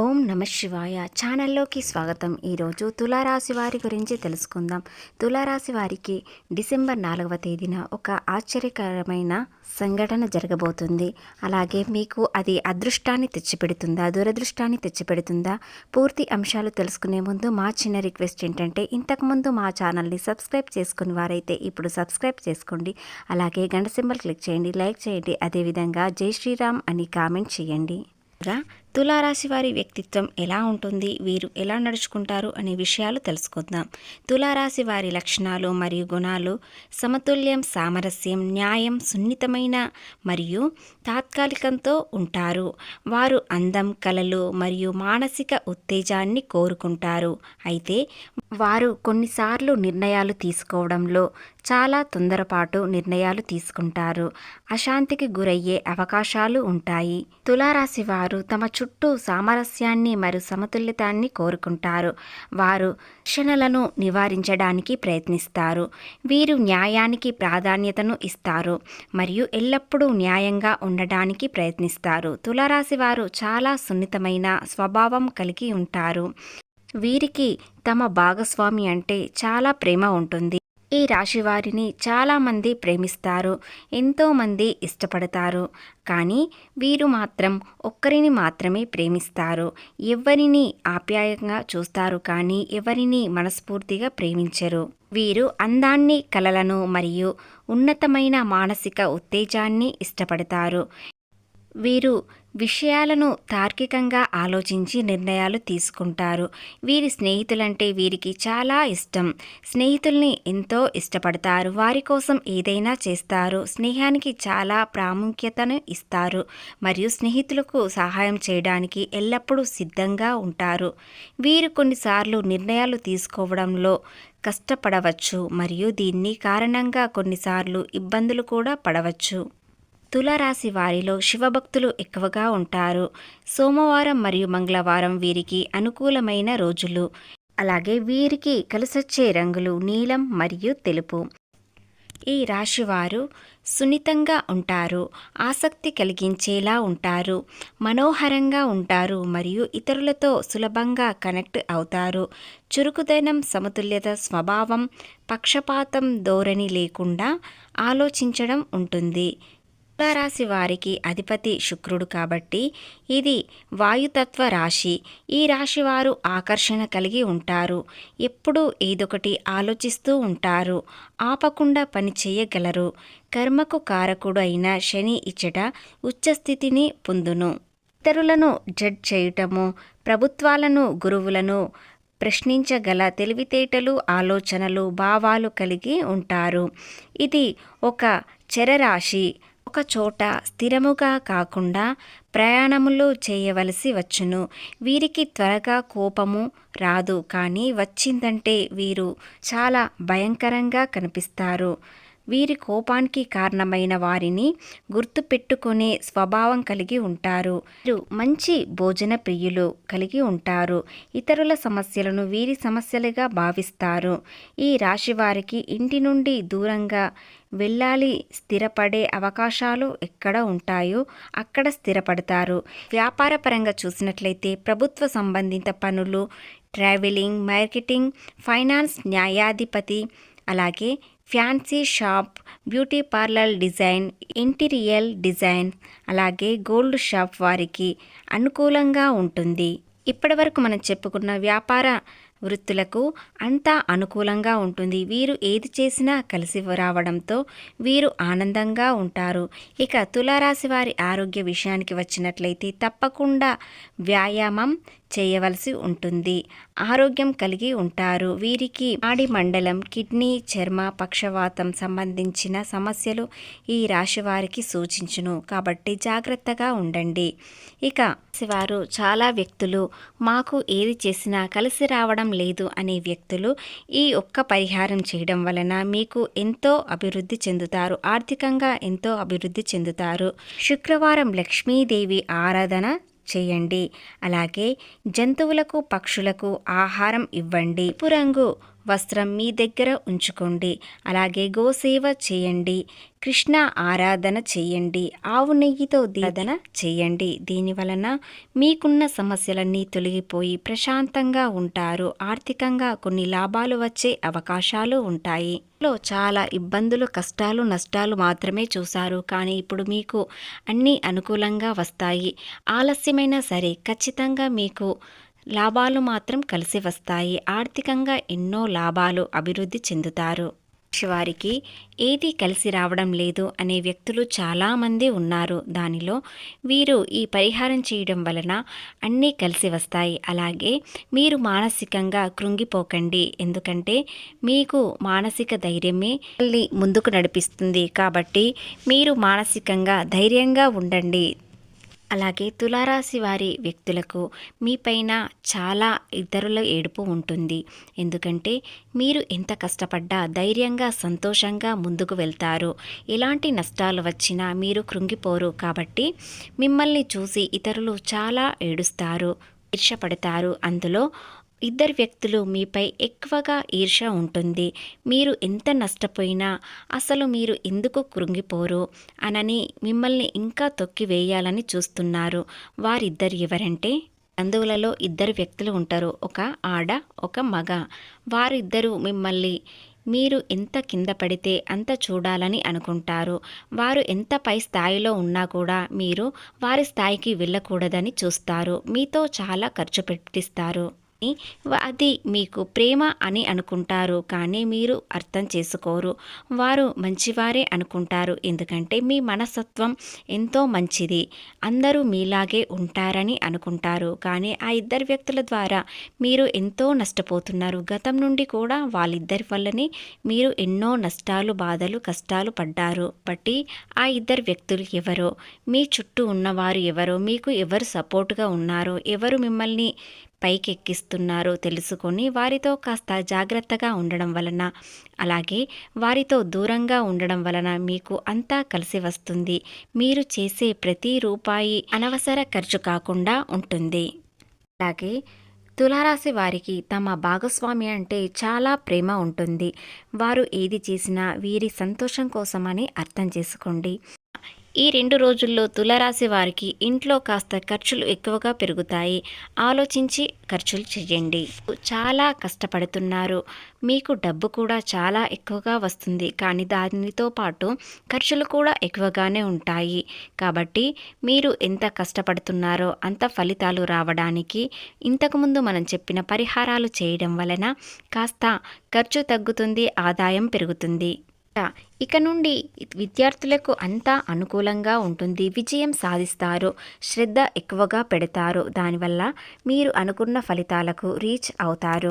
ఓం నమ శివాయ. ఛానల్లోకి స్వాగతం. ఈరోజు తులారాశి వారి గురించి తెలుసుకుందాం. తులారాశి వారికి డిసెంబర్ నాలుగవ తేదీన ఒక ఆశ్చర్యకరమైన సంఘటన జరగబోతుంది. అలాగే మీకు అది అదృష్టాన్ని తెచ్చిపెడుతుందా దురదృష్టాన్ని తెచ్చిపెడుతుందా పూర్తి అంశాలు తెలుసుకునే ముందు మా చిన్న రిక్వెస్ట్ ఏంటంటే ఇంతకుముందు మా ఛానల్ని సబ్స్క్రైబ్ చేసుకుని వారైతే ఇప్పుడు సబ్స్క్రైబ్ చేసుకోండి. అలాగే గంట సింబల్ క్లిక్ చేయండి లైక్ చేయండి. అదేవిధంగా జై శ్రీరామ్ అని కామెంట్ చేయండి. తులారాశి వారి వ్యక్తిత్వం ఎలా ఉంటుంది? వీరు ఎలా నడుచుకుంటారు? అనే విషయాలు తెలుసుకుందాం. తులారాశి వారి లక్షణాలు మరియు గుణాలు సమతుల్యం సామరస్యం న్యాయం సున్నితమైన మరియు తాత్కాలికంతో ఉంటారు. వారు అందం కలలు మరియు మానసిక ఉత్తేజాన్ని కోరుకుంటారు. అయితే వారు కొన్నిసార్లు నిర్ణయాలు తీసుకోవడంలో చాలా తొందరపాటు నిర్ణయాలు తీసుకుంటారు. అశాంతికి గురయ్యే అవకాశాలు ఉంటాయి. తులారాశి వారు తమ చుట్టూ సామరస్యాన్ని మరియు సమతుల్యతాన్ని కోరుకుంటారు. వారు క్షణలను నివారించడానికి ప్రయత్నిస్తారు. వీరు న్యాయానికి ప్రాధాన్యతను ఇస్తారు మరియు ఎల్లప్పుడూ న్యాయంగా ఉండడానికి ప్రయత్నిస్తారు. తులరాశి వారు చాలా సున్నితమైన స్వభావం కలిగి ఉంటారు. వీరికి తమ భాగస్వామి అంటే చాలా ప్రేమ ఉంటుంది. ఈ రాశి వారిని చాలామంది ప్రేమిస్తారు ఎంతోమంది ఇష్టపడతారు. కానీ వీరు మాత్రం ఒక్కరిని మాత్రమే ప్రేమిస్తారు. ఎవరిని ఆప్యాయంగా చూస్తారు కానీ ఎవరిని మనస్ఫూర్తిగా ప్రేమించరు. వీరు అందాన్ని కలలను మరియు ఉన్నతమైన మానసిక ఉత్తేజాన్ని ఇష్టపడతారు. వీరు విషయాలను తార్కికంగా ఆలోచించి నిర్ణయాలు తీసుకుంటారు. వీరి స్నేహితులంటే వీరికి చాలా ఇష్టం. స్నేహితుల్ని ఎంతో ఇష్టపడతారు. వారి కోసం ఏదైనా చేస్తారు. స్నేహానికి చాలా ప్రాముఖ్యతను ఇస్తారు. మరియు స్నేహితులకు సహాయం చేయడానికి ఎల్లప్పుడూ సిద్ధంగా ఉంటారు. వీరు కొన్నిసార్లు నిర్ణయాలు తీసుకోవడంలో కష్టపడవచ్చు. మరియు దీన్ని కారణంగా కొన్నిసార్లు ఇబ్బందులు కూడా పడవచ్చు. తులారాశి వారిలో శివభక్తులు ఎక్కువగా ఉంటారు. సోమవారం మరియు మంగళవారం వీరికి అనుకూలమైన రోజులు. అలాగే వీరికి కలిసొచ్చే రంగులు నీలం మరియు తెలుపు. ఈ రాశివారు సున్నితంగా ఉంటారు. ఆసక్తి కలిగించేలా ఉంటారు. మనోహరంగా ఉంటారు మరియు ఇతరులతో సులభంగా కనెక్ట్ అవుతారు. చురుకుదనం సమతుల్యత స్వభావం పక్షపాతం ధోరణి లేకుండా ఆలోచించడం ఉంటుంది. రాశి వారికి అధిపతి శుక్రుడు కాబట్టి ఇది వాయుతత్వ రాశి. ఈ రాశి వారు ఆకర్షణ కలిగి ఉంటారు. ఎప్పుడూ ఏదొకటి ఆలోచిస్తూ ఉంటారు. ఆపకుండా పని చేయగలరు. కర్మకు కారకుడు అయిన శని ఇచ్చట ఉచ్చస్థితిని పొందును. ఇతరులను జడ్జ్ చేయటము ప్రభుత్వాలను గురువులను ప్రశ్నించగల తెలివితేటలు ఆలోచనలు భావాలు కలిగి ఉంటారు. ఇది ఒక చెరరాశి. ఒక చోట స్థిరముగా కాకుండా ప్రయాణములు చేయవలసి వచ్చును. వీరికి త్వరగా కోపము రాదు కానీ వచ్చిందంటే వీరు చాలా భయంకరంగా కనిపిస్తారు. వీరి కోపానికి కారణమైన వారిని గుర్తుపెట్టుకునే స్వభావం కలిగి ఉంటారు. వీరు మంచి భోజన ప్రియులు కలిగి ఉంటారు. ఇతరుల సమస్యలను వీరి సమస్యలుగా భావిస్తారు. ఈ రాశి వారికి ఇంటి నుండి దూరంగా వెళ్ళాలి స్థిరపడే అవకాశాలు ఎక్కడ ఉంటాయో అక్కడ స్థిరపడతారు. వ్యాపారపరంగా చూసినట్లయితే ప్రభుత్వ సంబంధిత పనులు ట్రావెలింగ్ మార్కెటింగ్ ఫైనాన్స్ న్యాయాధిపతి అలాగే fancy shop beauty parlour design interior design అలాగే గోల్డ్ షాప్ వారికి అనుకూలంగా ఉంటుంది. ఇప్పటివరకు మనం చెప్పుకున్న వ్యాపార వృత్తులకు అంతా అనుకూలంగా ఉంటుంది. వీరు ఏది చేసినా కలిసి రావడంతో వీరు ఆనందంగా ఉంటారు. ఇక తులారాశి వారి ఆరోగ్య విషయానికి వచ్చినట్లయితే తప్పకుండా వ్యాయామం చేయవలసి ఉంటుంది. ఆరోగ్యం కలిగి ఉంటారు. వీరికి నాడి మండలం కిడ్నీ చర్మ పక్షవాతం సంబంధించిన సమస్యలు ఈ రాశి వారికి సూచించును. కాబట్టి జాగ్రత్తగా ఉండండి. ఇక వారు చాలా వ్యక్తులు మాకు ఏది చేసినా కలిసి రావడం లేదు అనే వ్యక్తులు ఈ ఒక్క పరిహారం చేయడం వలన మీకు ఎంతో అభివృద్ధి చెందుతారు. ఆర్థికంగా ఎంతో అభివృద్ధి చెందుతారు. శుక్రవారం లక్ష్మీదేవి ఆరాధన చేయండి. అలాగే జంతువులకు పక్షులకు ఆహారం ఇవ్వండి. పురంగు వస్త్రం మీ దగ్గర ఉంచుకోండి. అలాగే గోసేవ చేయండి. కృష్ణ ఆరాధన చేయండి. ఆవు నెయ్యితో దీదన చేయండి. దీని వలన మీకున్న సమస్యలన్నీ తొలగిపోయి ప్రశాంతంగా ఉంటారు. ఆర్థికంగా కొన్ని లాభాలు వచ్చే అవకాశాలు ఉంటాయి. లో చాలా ఇబ్బందులు కష్టాలు నష్టాలు మాత్రమే చూశారు. కానీ ఇప్పుడు మీకు అన్నీ అనుకూలంగా వస్తాయి. ఆలస్యమైనా సరే ఖచ్చితంగా మీకు లాభాలు మాత్రం కలిసి వస్తాయి. ఆర్థికంగా ఎన్నో లాభాలు అభివృద్ధి చెందుతారు. వారికి ఏది కలిసి రావడం లేదు అనే వ్యక్తులు చాలామంది ఉన్నారు. దానిలో వీరు ఈ పరిహారం చేయడం వలన అన్నీ కలిసి వస్తాయి. అలాగే మీరు మానసికంగా కృంగిపోకండి. ఎందుకంటే మీకు మానసిక ధైర్యమే మళ్ళీ ముందుకు నడిపిస్తుంది. కాబట్టి మీరు మానసికంగా ధైర్యంగా ఉండండి. అలాగే తులారాశి వారి వ్యక్తులకు మీపైన చాలా ఇతరుల ఏడుపు ఉంటుంది. ఎందుకంటే మీరు ఎంత కష్టపడ్డా ధైర్యంగా సంతోషంగా ముందుకు వెళ్తారు. ఎలాంటి నష్టాలు వచ్చినా మీరు కృంగిపోరు కాబట్టి మిమ్మల్ని చూసి ఇతరులు చాలా ఏడుస్తారు ఇర్షపడతారు అందులో ఇద్దరు వ్యక్తులు మీపై ఎక్కువగా ఈర్ష ఉంటుంది. మీరు ఎంత నష్టపోయినా అసలు మీరు ఎందుకు కృంగిపోరు అనని మిమ్మల్ని ఇంకా తొక్కి వేయాలని చూస్తున్నారు. వారిద్దరు ఎవరంటే? బంధువులలో ఇద్దరు వ్యక్తులు ఉంటారు. ఒక ఆడ ఒక మగ. వారిద్దరూ మిమ్మల్ని మీరు ఎంత కింద పడితే అంత చూడాలని అనుకుంటారు. వారు ఎంత పై స్థాయిలో ఉన్నా కూడా మీరు వారి స్థాయికి వెళ్ళకూడదని చూస్తారు. మీతో చాలా ఖర్చు పెట్టిస్తారు. అది మీకు ప్రేమ అని అనుకుంటారు కానీ మీరు అర్థం చేసుకోరు. వారు మంచివారే అనుకుంటారు ఎందుకంటే మీ మనస్తత్వం ఎంతో మంచిది. అందరూ మీలాగే ఉంటారని అనుకుంటారు కానీ ఆ ఇద్దరు వ్యక్తుల ద్వారా మీరు ఎంతో నష్టపోతున్నారు. గతం నుండి కూడా వాళ్ళిద్దరి వల్లనే మీరు ఎన్నో నష్టాలు బాధలు కష్టాలు పడ్డారు. బట్టి ఆ ఇద్దరు వ్యక్తులు ఎవరో మీ చుట్టూ ఉన్నవారు ఎవరో మీకు ఎవరు సపోర్ట్గా ఉన్నారో ఎవరు మిమ్మల్ని పైకెక్కిస్తున్నారో తెలుసుకొని వారితో కాస్త జాగ్రత్తగా ఉండడం వలన అలాగే వారితో దూరంగా ఉండడం వలన మీకు అంతా కలిసి వస్తుంది. మీరు చేసే ప్రతి రూపాయి అనవసర ఖర్చు కాకుండా ఉంటుంది. అలాగే తులారాశి వారికి తమ భాగస్వామి అంటే చాలా ప్రేమ ఉంటుంది. వారు ఏది చేసినా వీరి సంతోషం కోసమని అర్థం చేసుకోండి. ఈ రెండు రోజుల్లో తులరాశి వారికి ఇంట్లో కాస్త ఖర్చులు ఎక్కువగా పెరుగుతాయి. ఆలోచించి ఖర్చులు చేయండి చాలా కష్టపడుతున్నారు. మీకు డబ్బు కూడా చాలా ఎక్కువగా వస్తుంది. కానీ దానితో పాటు ఖర్చులు కూడా ఎక్కువగానే ఉంటాయి. కాబట్టి మీరు ఎంత కష్టపడుతున్నారో అంత ఫలితాలు రావడానికి ఇంతకుముందు మనం చెప్పిన పరిహారాలు చేయడం వలన కాస్త ఖర్చు తగ్గుతుంది ఆదాయం పెరుగుతుంది. ఇక నుండి విద్యార్థులకు అంతా అనుకూలంగా ఉంటుంది. విజయం సాధిస్తారు. శ్రద్ధ ఎక్కువగా పెడతారు. దానివల్ల మీరు అనుకున్న ఫలితాలకు రీచ్ అవుతారు.